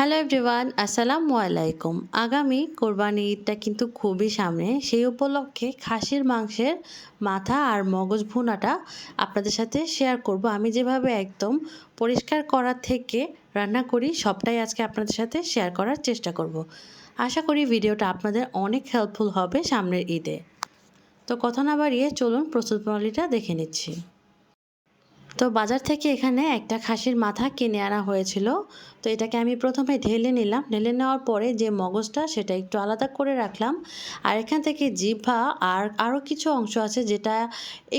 Hello everyone আসসালামু আলাইকুম আগামী কোরবানি ঈদটা কিন্তু খুবই সামনে। সেই উপলক্ষে খাসির, মাংসের মাথা আর মগজ ভুনাটা আপনাদের সাথে শেয়ার করব। আমি যেভাবে একদম পরিষ্কার করার থেকে রান্না করি, সবটাই আজকে আপনাদের সাথে শেয়ার করার চেষ্টা করব। আশা করি ভিডিওটা আপনাদের অনেক হেল্পফুল হবে সামনের ঈদে। তো কথা না বাড়িয়ে চলুন প্রস্তুত প্রণালীটা দেখে নিচ্ছি। তো বাজার থেকে এখানে একটা খাসির মাথা কিনে আনা হয়েছিল। তো এটাকে আমি প্রথমে ঢেলে নিলাম। ঢেলে নেওয়ার পরে যে মগজটা, সেটা একটু আলাদা করে রাখলাম। আর এখান থেকে জিভা আর আরও কিছু অংশ আছে যেটা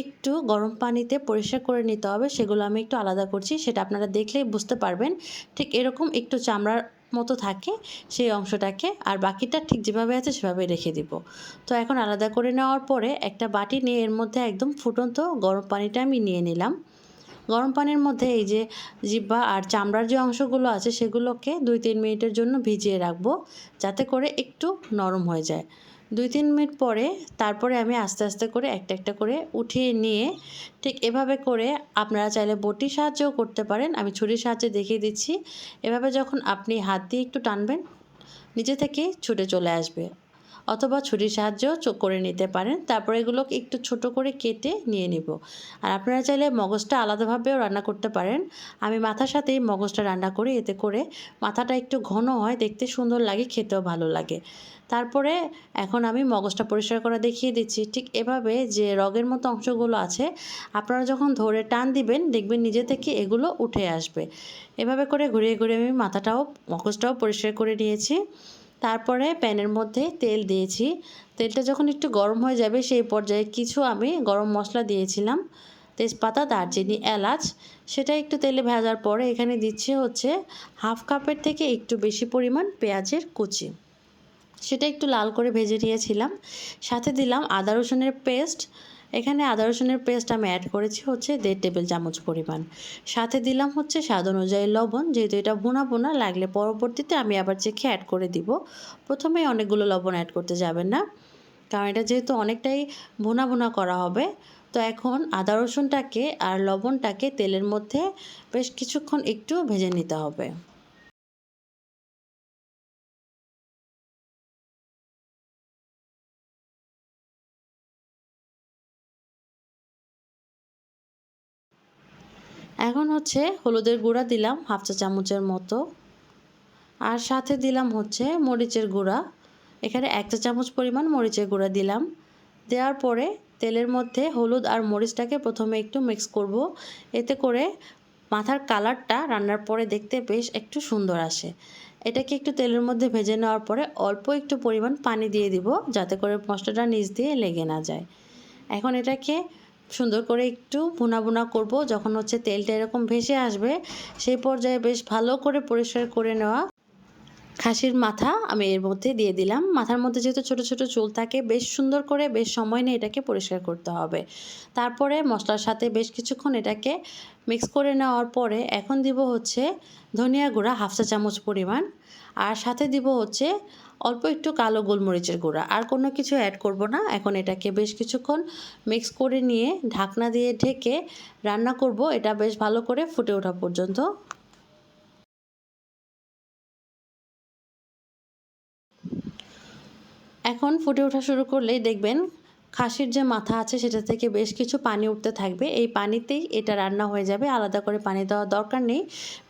একটু গরম পানিতে পরিষ্কার করে নিতে হবে। সেগুলো আমি একটু আলাদা করছি, সেটা আপনারা দেখলেই বুঝতে পারবেন। ঠিক এরকম একটু চামড়ার মতো থাকে সেই অংশটাকে, আর বাকিটা ঠিক যেভাবে আছে সেভাবে রেখে দিব। তো এখন আলাদা করে নেওয়ার পরে একটা বাটি নিয়ে এর মধ্যে একদম ফুটন্ত গরম পানিটা আমি নিয়ে নিলাম। গরম পানির মধ্যে এই যে জিব্বা আর চামড়ার যে অংশগুলো আছে সেগুলোকে দুই তিন মিনিটের জন্য ভিজিয়ে রাখব, যাতে করে একটু নরম হয়ে যায়। দুই তিন মিনিট পরে তারপরে আমি আস্তে আস্তে করে একটা একটা করে উঠিয়ে নিয়ে ঠিক এভাবে করে আপনারা চাইলে বটির সাহায্যও করতে পারেন। আমি ছুরির সাহায্যে দেখিয়ে দিচ্ছি। এভাবে যখন আপনি হাত দিয়ে একটু টানবেন নিজে থেকেই ছুটে চলে আসবে। অথবা ছুরির সাহায্যেও করে নিতে পারেন। তারপর এগুলোকে একটু ছোট করে কেটে নিয়ে নিব। আর আপনারা চাইলে মগজটা আলাদাভাবেও রান্না করতে পারেন। আমি মাথার সাথেই মগজটা রান্না করি। এতে করে মাথাটা একটু ঘন হয়, দেখতে সুন্দর লাগে, খেতেও ভালো লাগে। তারপরে এখন আমি মগজটা পরিষ্কার করা দেখিয়ে দিচ্ছি। ঠিক এভাবে যে রগের মতো অংশগুলো আছে, আপনারা যখন ধরে টান দিবেন, দেখবেন নিজে থেকে এগুলো উঠে আসবে। এভাবে করে ঘুরিয়ে ঘুরিয়ে আমি মাথাটাও, মগজটাও পরিষ্কার করে নিয়েছি। তারপরে প্যানের মধ্যে তেল দিয়েছি। তেলটা যখন একটু গরম হয়ে যাবে সেই পর্যায়ে কিছু আমি গরম মশলা দিয়েছিলাম। তেজপাতা, দারচিনি, এলাচ, সেটা একটু তেলে ভাজার পরে এখানে দিচ্ছে হচ্ছে হাফ কাপের থেকে একটু বেশি পরিমাণ পেঁয়াজের কুচি। সেটা একটু লাল করে ভেজে নিয়েছিলাম। সাথে দিলাম আদা রসুনের পেস্ট এখানে আদা রসুনের পেস্ট আমি অ্যাড করেছি হচ্ছে দেড় টেবিল চামচ পরিমাণ। সাথে দিলাম হচ্ছে স্বাদ অনুযায়ী লবণ, যেহেতু এটা বোনা বোনা লাগলে পরবর্তীতে আমি আবার চেখে অ্যাড করে দিব। প্রথমেই অনেকগুলো লবণ অ্যাড করতে যাবেন না, কারণ এটা যেহেতু অনেকটাই বোনা বোনা করা হবে, তো এখন আদা রসুনটাকে আর লবণটাকে তেলের মধ্যে বেশ কিছুক্ষণ একটু ভেজে নিতে হবে। এখন হচ্ছে হলুদের গুঁড়া দিলাম হাফ চা চামচের মতো। আর সাথে দিলাম হচ্ছে মরিচের গুঁড়া। এখানে এক চা চামচ পরিমাণ মরিচের গুঁড়া দিলাম। দেওয়ার পরে তেলের মধ্যে হলুদ আর মরিচটাকে প্রথমে একটু মিক্স করব। এতে করে মাথার কালারটা রান্নার পরে দেখতে বেশ একটু সুন্দর আসে। এটাকে একটু তেলের মধ্যে ভেজে নেওয়ার পরে অল্প একটু পরিমাণ পানি দিয়ে দিব, যাতে করে মশলাটা নিচ দিয়ে লেগে না যায়। এখন এটাকে সুন্দর করে একটু ভুনা ভুনা করব। যখন হচ্ছে তেলটা এরকম ভেসে আসবে, সেই পর্যায়ে বেশ ভালো করে পরিষ্কার করে নেওয়া খাসির মাথা আমি এর মধ্যে দিয়ে দিলাম। মাথার মধ্যে যেহেতু ছোট ছোট চুল থাকে, বেশ সুন্দর করে বেশ সময় নিয়ে এটাকে পরিষ্কার করতে হবে। তারপরে মশলার সাথে বেশ কিছুক্ষণ এটাকে মিক্স করে নেওয়ার পরে এখন দিব হচ্ছে ধনিয়া গুঁড়া হাফ চা চামচ পরিমাণ। আর সাথে দিব হচ্ছে অল্প একটু কালো গোলমরিচের গুঁড়া। আর কোনো কিছু অ্যাড করব না। এখন এটাকে বেশ কিছুক্ষণ মিক্স করে নিয়ে ঢাকনা দিয়ে ঢেকে রান্না করব। এটা বেশ ভালো করে ফুটে ওঠা পর্যন্ত। এখন ফুটে ওঠা শুরু করলেই দেখবেন খাসির যে মাথা আছে সেটা থেকে বেশ কিছু পানি উঠতে থাকবে। এই পানিতেই এটা রান্না হয়ে যাবে। আলাদা করে পানি দেওয়ার দরকার নেই।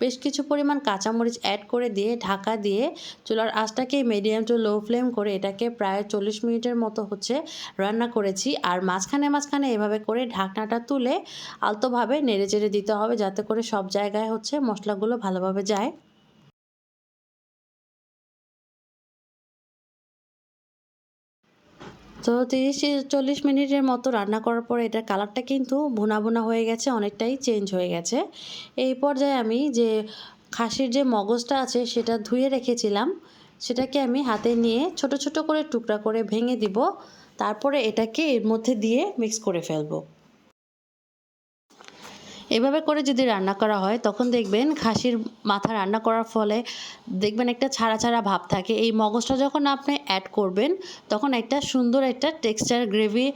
বেশ কিছু পরিমাণ কাঁচামরিচ অ্যাড করে দিয়ে, ঢাকা দিয়ে চুলার আঁচটাকে মিডিয়াম টু লো ফ্লেম করে এটাকে প্রায় চল্লিশ মিনিটের মতো হচ্ছে রান্না করেছি। আর মাঝখানে মাঝখানে এভাবে করে ঢাকনাটা তুলে আলতোভাবে নেড়ে চেড়ে দিতে হবে যাতে করে সব জায়গায় হচ্ছে মশলাগুলো ভালোভাবে যায়। তো তিরিশ চল্লিশ মিনিটের মতো রান্না করার পরে এটার কালারটা কিন্তু ভুনা ভুনা হয়ে গেছে, অনেকটাই চেঞ্জ হয়ে গেছে। এই পর্যায়ে আমি যে খাসির যে মগজটা আছে সেটা ধুয়ে রেখেছিলাম, সেটাকে আমি হাতে নিয়ে ছোট ছোট করে টুকরা করে ভেঙে দিব, তারপরে এটাকে এর মধ্যে দিয়ে মিক্স করে ফেলব। এভাবে করে যদি রান্না করা হয়, তখন দেখবেন খাসির মাথা রান্না করার ফলে দেখবেন একটা ছাড়া ছাড়া ভাব থাকে। এই মগজটা যখন আপনি অ্যাড করবেন, তখন একটা সুন্দর একটা টেক্সচার গ্রেভি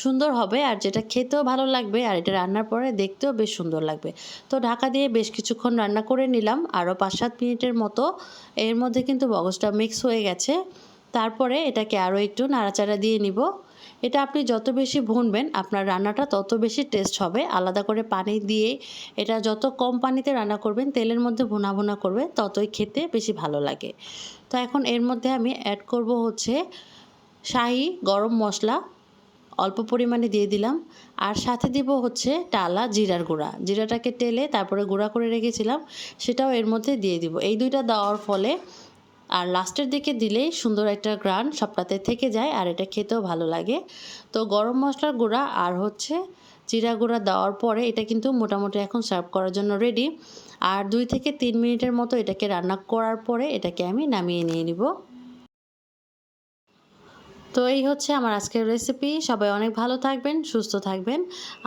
সুন্দর হবে আর যেটা খেতেও ভালো লাগবে আর এটা রান্নার পরে দেখতেও বেশ সুন্দর লাগবে। তো ঢাকা দিয়ে বেশ কিছুক্ষণ রান্না করে নিলাম। আরও পাঁচ সাত মিনিটের মতো এর মধ্যে কিন্তু মগজটা মিক্স হয়ে গেছে। তারপরে এটাকে আরও একটু নাড়াচাড়া দিয়ে নিব। এটা আপনি যত বেশি ভুনবেন, আপনার রান্নাটা তত বেশি টেস্ট হবে। আলাদা করে পানি দিয়ে এটা যত কম পানিতে রান্না করবেন, তেলের মধ্যে ভুনা ভুনা করবে, ততই খেতে বেশি ভালো লাগে। তো এখন এর মধ্যে আমি অ্যাড করব হচ্ছে শাহি গরম মশলা, অল্প পরিমাণে দিয়ে দিলাম। আর সাথে দিব হচ্ছে টালা জিরার গুঁড়া। জিরাটাকে টেলে তারপরে গুঁড়া করে রেখেছিলাম, সেটাও এর মধ্যে দিয়ে দিব। এই দুইটা দেওয়ার ফলে আর লাস্টের দিকে দিলেই সুন্দর একটা গ্রান সবটাতে থেকে যায় আর এটা খেতেও ভালো লাগে। তো গরম মশলার গুঁড়া আর হচ্ছে জিরা গুঁড়া দেওয়ার পরে এটা কিন্তু মোটামুটি এখন সার্ভ করার জন্য রেডি আর দুই থেকে তিন মিনিটের মতো এটাকে রান্না করার পরে এটাকে আমি নামিয়ে নিয়ে নিব। তো এই হচ্ছে আমার আজকের রেসিপি সবাই অনেক ভালো থাকবেন, সুস্থ থাকবেন।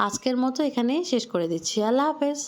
আজকের মতো এখানেই শেষ করে দিচ্ছি। আল্লাহ হাফেজ।